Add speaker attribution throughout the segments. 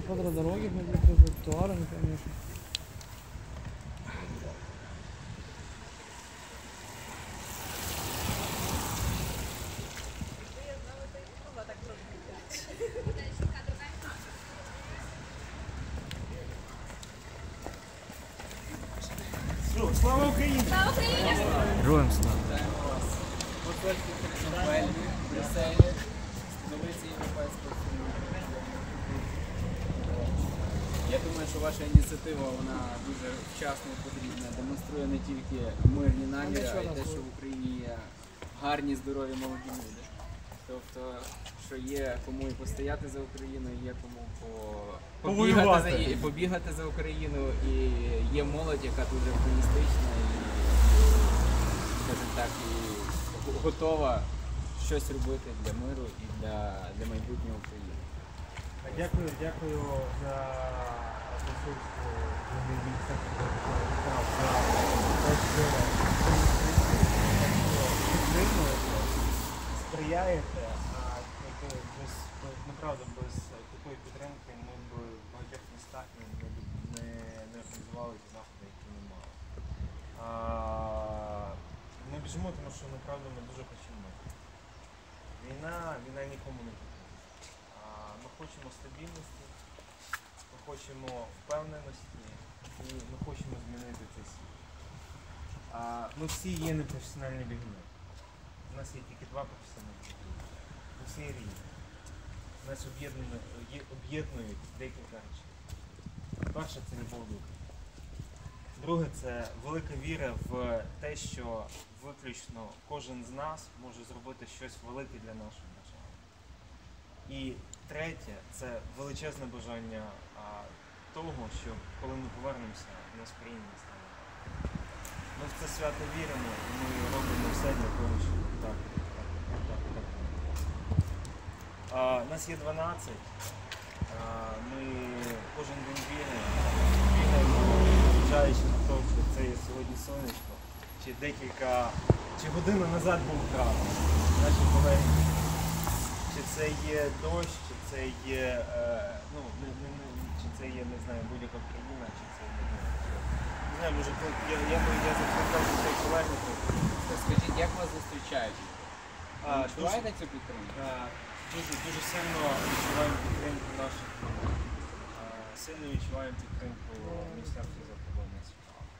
Speaker 1: пересмотра дороги ходить, по тротуарам, конечно.
Speaker 2: Слава Україні!
Speaker 1: Героям слава.
Speaker 3: Вельми, Брюсселі, столиці Європейського Союзу. Що ваша ініціатива вона дуже вчасно і потрібна. Демонструє не тільки мирні наміри, а й те, що в Україні є гарні, здорові молоді люди. Тобто, що є кому і постояти за Україну, є кому по- побігати за, і побігати за Україну, і є молодь, яка дуже оптимістична і, скажімо так, і готова щось робити для миру і для, для майбутнього України.
Speaker 2: Дякую, дякую за сприяєте, а без, без ну, без такої підтримки ми б в багатьох містах не, не, організували ті заходи, які ми мали. Ми біжимо, тому що направду ми дуже хочемо. Війна, війна нікому не потрібна. Ми хочемо стабільності, ми хочемо впевненості і ми хочемо змінити цей світ. А, Ми всі є непрофесіональні бігуни. У нас є тільки два професіональні бігуни. Ми всі рівні. Нас об'єднують декілька речей. Перше це любов України. Друге це велика віра в те, що виключно кожен з нас може зробити щось велике для нашої держави. І третє це величезне бажання а, того, що коли ми повернемося, у нас в стане. Ми в це свято віримо, і ми робимо все для того, щоб так, так, так, так. А, нас є 12. А, ми кожен день віримо, бігаємо, зважаючи на те, що це є сьогодні сонечко, чи декілька, чи годину назад був град. Наші колеги це є дощ, чи це є, е, ну, не, не, не, чи це є, не знаю, будь-яка країна, чи це є, ну, не знаю, може, тут я, я, би- я закликав до цих колегів.
Speaker 3: Скажіть, як вас зустрічають? Ви відчуваєте цю підтримку?
Speaker 2: е, дуже, дуже сильно відчуваємо підтримку наших. Е, Сильно відчуваємо підтримку Міністерства.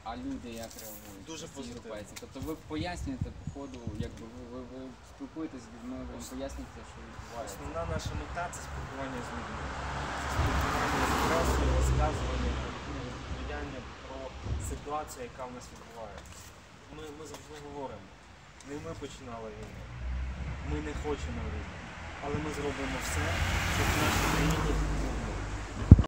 Speaker 3: А люди як реагують?
Speaker 2: Дуже позитивно.
Speaker 3: Тобто ви пояснюєте по ходу, якби ви, ви, ви спілкуєтесь з людьми, ви пояснюєте, що відбувається.
Speaker 2: Основна наша мета це спілкування з людьми. Це спілкування з пресою, розказування, розповідання про ситуацію, яка в нас відбувається. Ми, ми завжди говоримо, не ми починали війну, ми не хочемо війни, але ми зробимо все, щоб в нашій країні